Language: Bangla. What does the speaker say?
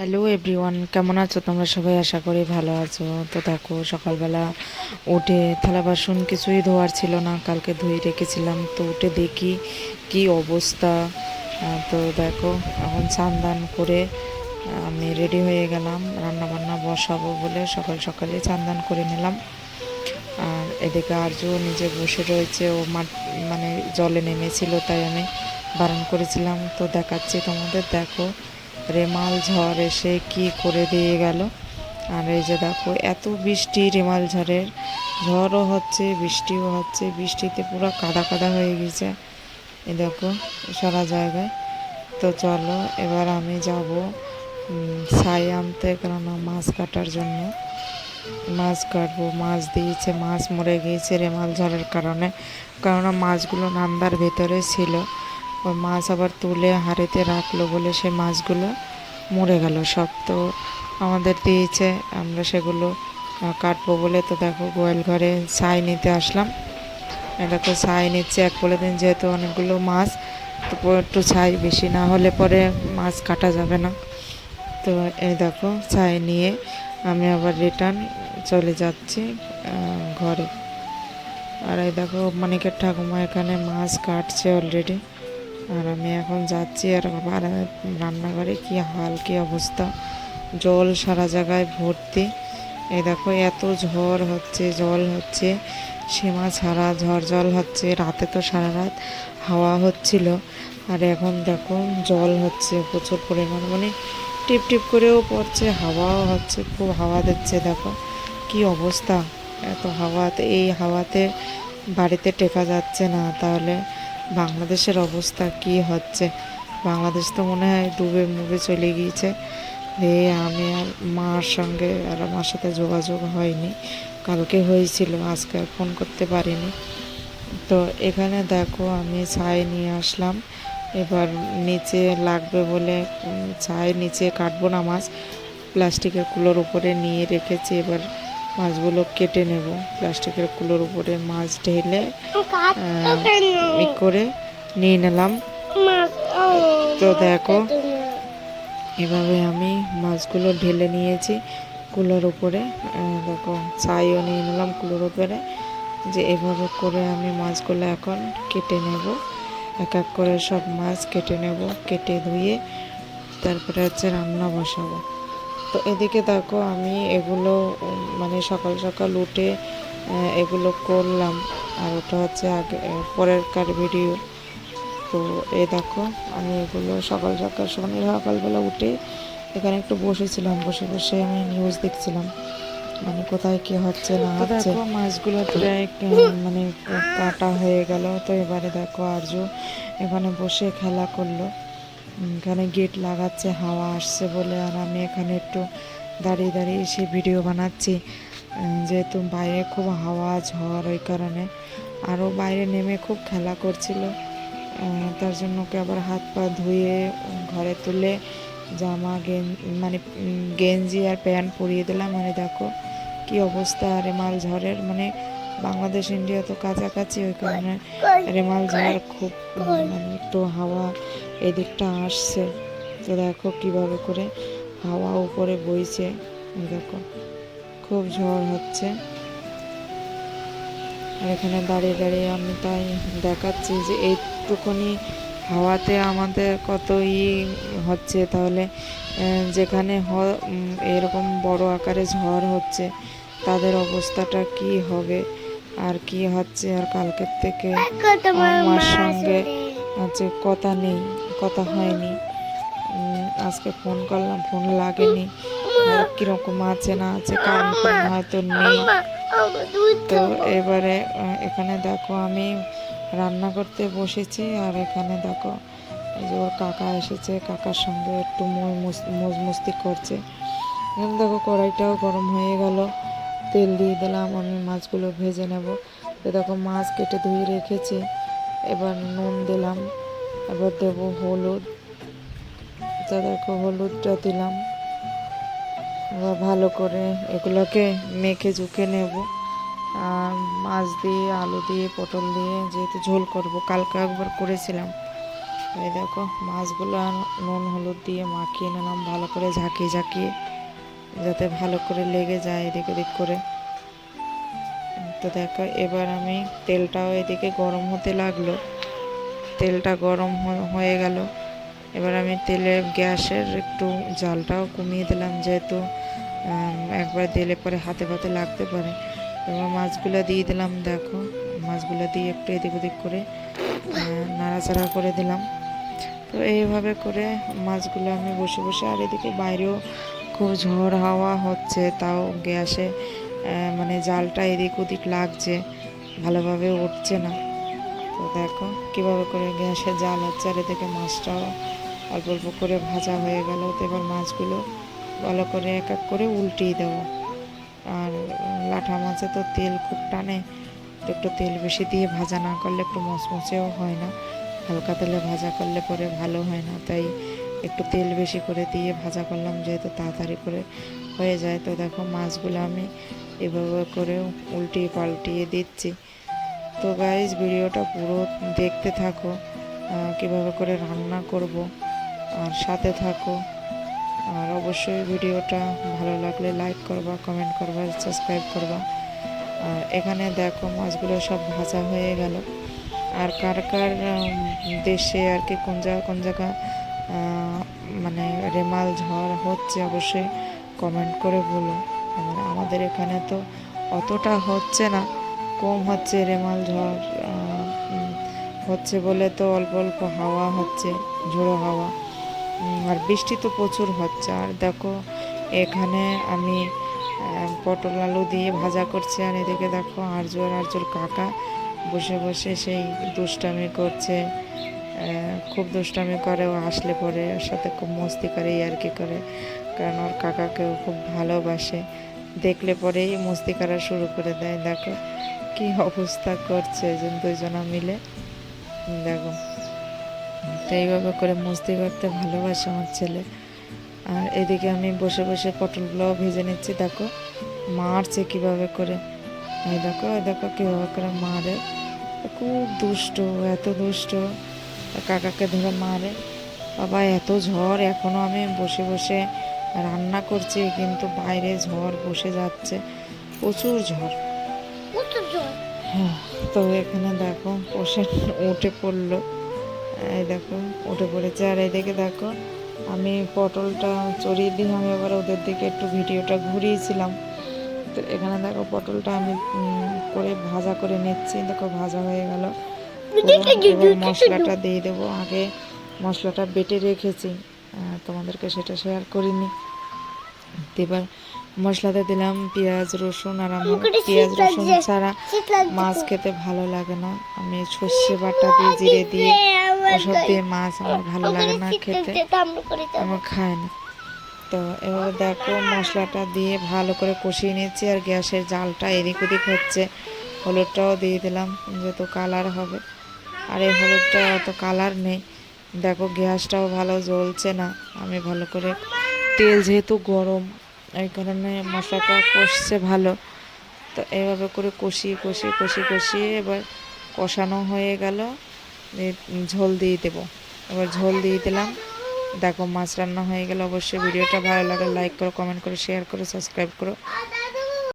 হ্যালো এভরিওয়ান কেমন আছো তোমরা? সবাই আশা করি ভালো আছো। তো দেখো, সকালবেলা উঠে থালা বাসন কিছুই ধোয়ার ছিল না। কালকে ধুয়ে রেখেছিলাম। তো উঠে দেখি কি অবস্থা। তো দেখো, এখন চান করে আমি রেডি হয়ে গেলাম। রান্না বান্না বসাবো বলে সকাল সকালে চান করে নিলাম। আর এদিকে আর্য নিজে বসে রয়েছে। ও মাঠ মানে জলে নেমেছিল, তাই আমি বারণ করেছিলাম। তো দেখাচ্ছি তোমাদের। দেখো রেমাল ঝড় এসে কি করে দিয়ে গেল? আর এই যে দেখো, এত বৃষ্টি রেমাল ঝড়ের। ঝড়ও হচ্ছে, বৃষ্টিও হচ্ছে, বৃষ্টিতে পুরো কাদা কাদা হয়ে গেছে। এ দেখো, সারা জায়গায়। তো চলো, এবার আমি যাব ছাই আনতে, কেননা মাছ কাটার জন্য। মাছ কাটবো, মাছ দিয়েছে, মাছ মরে গিয়েছে রেমাল ঝড়ের কারণে। কেননা মাছগুলো নান্দার ভেতরে ছিল। ওই মাছ আবার তুলে হাড়িতে রাখল বলে সেই মাছগুলো মরে গেল। সব তো আমাদের দিয়েছে, আমরা সেগুলো কাটবো বলে তো দেখো গোয়াল ঘরে ছাই নিতে আসলাম। এ দেখো ছাই নিচ্ছে এক বলে দিন যেহেতু অনেকগুলো মাছ, তো একটু ছাই বেশি না হলে পরে মাছ কাটা যাবে না। তো এই দেখো ছাই নিয়ে আমি আবার রিটার্ন চলে যাচ্ছি ঘরে। আর এই দেখো মানিকের ঠাকুমা এখানে মাছ কাটছে অলরেডি। আর আমি এখন যাচ্ছি আর আবার রান্নাঘরে কি হাল, কি অবস্থা? জল সারা জায়গায় ভর্তি। এই দেখো, এত ঝড় হচ্ছে, জল হচ্ছে, সীমা ছাড়া ঝড় জল হচ্ছে, রাতে তো সারা রাত হাওয়া হচ্ছিল। আর এখন দেখো, জল হচ্ছে প্রচুর পরিমাণ মানে টিপ টিপ করেও পড়ছে, হাওয়াও হচ্ছে, খুব হাওয়া দিচ্ছে, দেখো কি অবস্থা। এত হাওয়াতে, এই হাওয়াতে বাড়িতে টেকা যাচ্ছে না, তাহলে বাংলাদেশের অবস্থা কি হচ্ছে? বাংলাদেশ তো মনে হয় ডুবে মুবে চলে গিয়েছে। দিয়ে আমি আর মার সঙ্গে আর আমার সাথে যোগাযোগ হয়নি। কালকে হয়েছিল, আজকে আর ফোন করতে পারিনি। তো এখানে দেখো, আমি ছাই নিয়ে আসলাম। এবার নিচে লাগবে বলে ছাই নিচে কাটবো না মাছ। প্লাস্টিকের কুলোর উপরে নিয়ে রেখেছি এবার। মাছগুলো কেটে নেব। প্লাস্টিকের কুলোর উপরে মাছ ঢেলে ই করে নিয়ে নিলাম। তো দেখো এভাবে আমি মাছগুলো ঢেলে নিয়েছি কুলোর উপরে। দেখো ছাইও নিয়ে নিলাম কুলোর উপরে। যে এভাবে করে আমি মাছগুলো এখন কেটে নেব। এক এক করে সব মাছ কেটে নেব কেটে ধুয়ে তারপরে হচ্ছে রান্না বসাবো। তো এদিকে দেখো আমি এগুলো মানে সকাল সকাল উঠে এগুলো করলাম। আর ওটা হচ্ছে আগে আহ, পরেরকার ভিডিও তো এই দেখো আমি এগুলো সকাল সকাল সকাল সকালবেলা উঠে এখানে একটু বসেছিলাম। বসে বসে আমি নিউজ দেখছিলাম। মানে কোথায় কি হচ্ছে না হচ্ছে। মাছগুলো প্রায় মানে কাটা হয়ে গেল। তো এবারে দেখো আর্য এখানে বসে খেলা করল। এখানে গেট লাগাচ্ছে, হাওয়া আসছে বলে, আর আমি এখানে একটু দাঁড়িয়ে দাঁড়িয়ে এসে ভিডিও বানাচ্ছি। যেহেতু বাইরে খুব হাওয়া, ঝড় ওই কারণে। আরও বাইরে নেমে খুব খেলা করছিল। তার জন্য ওকে আবার হাত পা ধুয়ে ঘরে তুলে জামা, গেন মানে গেঞ্জি আর প্যান্ট পরিয়ে দিলাম। মানে দেখো কি অবস্থা, রেমাল ঝড়ের। মানে বাংলাদেশ, ইন্ডিয়া তো কাছাকাছি, ওই কারণে রেমাল ঝড় খুব মানে একটু হাওয়া এদিকটা আসছে। তো দেখো কীভাবে করে হাওয়া উপরে বইছে। দেখো খুব ঝড় হচ্ছে। আর এখানে দাঁড়িয়ে দাঁড়িয়ে আমি তাই দেখাচ্ছি যে এইটুকুনি হাওয়াতে আমাদের কত ই হচ্ছে। তাহলে যেখানে হ- এরকম বড় আকারে ঝড় হচ্ছে তাদের অবস্থাটা কি হবে? আর কি হচ্ছে? আর কালকের থেকে আমার সঙ্গে আজকে কথা নেই। কথা হয়নি। আজকে ফোন করলাম ফোন লাগেনি। কীরকম আছে, না আছে কারণ হয়তো নেই। তো এবারে এখানে দেখো আমি রান্না করতে বসেছি। আর এখানে দেখো যে ওর কাকা এসেছে। কাকার সঙ্গে একটু মই মুস- মোজ মস্তি করছে। এখানে দেখো কড়াইটাও গরম হয়ে গেল। তেল দিয়ে দিলাম, আমি মাছগুলো ভেজে নেব। তো দেখো মাছ কেটে ধুয়ে রেখেছি। এবার নুন দিলাম। এবার দেবো হলুদ। তো দেখো হলুদটা দিলাম। এবার ভালো করে এগুলোকে মেখে ঝুঁকে নেব। আর মাছ দিয়ে, আলু দিয়ে, পটল দিয়ে যেহেতু ঝোল করব, কালকে একবার করেছিলাম। এই দেখো, মাছগুলো নুন, হলুদ দিয়ে মাখিয়ে নিলাম, ভালো করে ঝাঁকিয়ে ঝাঁকিয়ে, যাতে ভালো করে লেগে যায় এদিক ওদিক করে। তো দেখো, এবার আমি তেলটাও এদিকে গরম হতে লাগল। তেলটা গরম হয়ে গেল। এবার আমি তেলে গ্যাসের একটু জালটাও কমিয়ে দিলাম, যেহেতু একবার দিলে পরে হাতে পাতে লাগতে পারে। এবার মাছগুলো দিয়ে দিলাম, দেখো, মাছগুলো দিয়ে একটু এদিক ওদিক করে নাড়াচাড়া করে দিলাম। তো এইভাবে করে মাছগুলো আমি বসে বসে, আর এদিকে বাইরেও খুব ঝড় হাওয়া হচ্ছে, তাও গ্যাসে মানে জালটা এদিক ওদিক লাগছে, ভালোভাবে উঠছে না। তো দেখো, কীভাবে করে গ্যাসে জাল আর এদিকে মাছটাও অল্প অল্প করে ভাজা হয়ে গেল। তো এবার মাছগুলো ভালো করে এক এক করে উল্টিয়ে দেবো। আর লাঠা মাছে তো তেল খুব টানে, তো একটু তেল বেশি দিয়ে ভাজা না করলে একটু মচমচেও হয় না। হালকা তেলে ভাজা করলে পরে ভালো হয় না। তাই একটু তেল বেশি করে দিয়ে ভাজা করলাম, যেহেতু তাড়াতাড়ি করে হয়ে যায়। তো দেখো, মাছগুলো আমি এভাবে করে উল্টিয়ে পাল্টিয়ে দিচ্ছি। তো গাইজ ভিডিওটা পুরো দেখতে থাকো কীভাবে করে রান্না করব, আর সাথে থাকো। আর অবশ্যই ভিডিওটা ভালো লাগলে লাইক করবা কমেন্ট করবা সাবস্ক্রাইব করবা। আর এখানে দেখো মাছগুলো সব ভাজা হয়ে গেল। আর কার কার দেশে আর কি কোন জায়গা কোন জায়গা মানে রেমাল ঝড় হচ্ছে অবশ্যই কমেন্ট করে বলো। আমাদের এখানে তো অতটা হচ্ছে না। কম হচ্ছে রেমাল ঝড় হচ্ছে বলে তো অল্প অল্প হাওয়া হচ্ছে, ঝোড়ো হাওয়া। আর বৃষ্টি তো প্রচুর হচ্ছে। আর দেখো, এখানে আমি পটল আলু দিয়ে ভাজা করছি, আর এদিকে দেখো আরজোর আরজোর কাকা বসে বসে সেই দুষ্টামি করছে। খুব দুষ্টামি করে, ও আসলে পরে ওর সাথে খুব মস্তি করে আর কি করে। কারণ ওর কাকাকেও খুব ভালোবাসে। দেখলে পরেই মস্তি করা শুরু করে দেয়, দেখো। কি অবস্থা করছে যে দুজনা মিলে? দেখো এইভাবে করে মস্তি করতে ভালোবাসে আমার ছেলে। আর এদিকে আমি বসে বসে পটলগুলোও ভেজে নিচ্ছি, দেখো। মারছে কীভাবে করে? এই দেখো এই দেখো কীভাবে করে মারে। খুব দুষ্ট, এত দুষ্ট। কাকাকে ধরে মারে। বাবা, এত ঝড় এখনও আমি বসে বসে রান্না করছি, কিন্তু বাইরে ঝড় বসে যাচ্ছে। প্রচুর ঝড়। তো এখানে দেখো, বসে উঠে পড়ল। এই দেখো, উঠে পড়েছে। আর এদিকে দেখো, আমি পটলটা চড়িয়ে দিয়ে আমি এবার ওদের দিকে একটু ভিডিওটা ঘুরিয়েছিলাম। তো এখানে দেখো, পটলটা আমি করে ভাজা করে নিচ্ছি। দেখো, ভাজা হয়ে গেল। মশলাটা দিয়ে দেবো। আগে মশলাটা বেটে রেখেছি। তোমাদেরকে সেটা শেয়ার করিনি। এবার মশলাতে দিলাম পেঁয়াজ রসুন আর আমার পেঁয়াজ রসুন ছাড়া মাছ খেতে ভালো লাগে না। আমি সর্ষে বাটা দিয়ে জিরে দিয়ে ওসব দিয়ে মাছ আমার ভালো লাগে না খেতে। আমার খায় না। তো এবার দেখো মশলাটা দিয়ে ভালো করে কষিয়ে নিচ্ছি আর গ্যাসের জালটা এদিক ওদিক হচ্ছে। হলুদটাও দিয়ে দিলাম যেহেতু কালার হবে। আর এই হলুদটা অত কালার নেই। দেখো গ্যাসটাও ভালো জ্বলছে না। আমি ভালো করে তেল যেহেতু গরম, এই কারণে মশলাটা কষছে ভালো। তো এভাবে করে কষিয়ে কষিয়ে কষিয়ে কষিয়ে এবার কষানো হয়ে গেল। ঝোল দিয়ে দেবো। এবার ঝোল দিয়ে দিলাম। দেখো মাছ রান্না হয়ে গেলে। অবশ্যই ভিডিওটা ভালো লাগে লাইক করো কমেন্ট করো শেয়ার করো সাবস্ক্রাইব করো।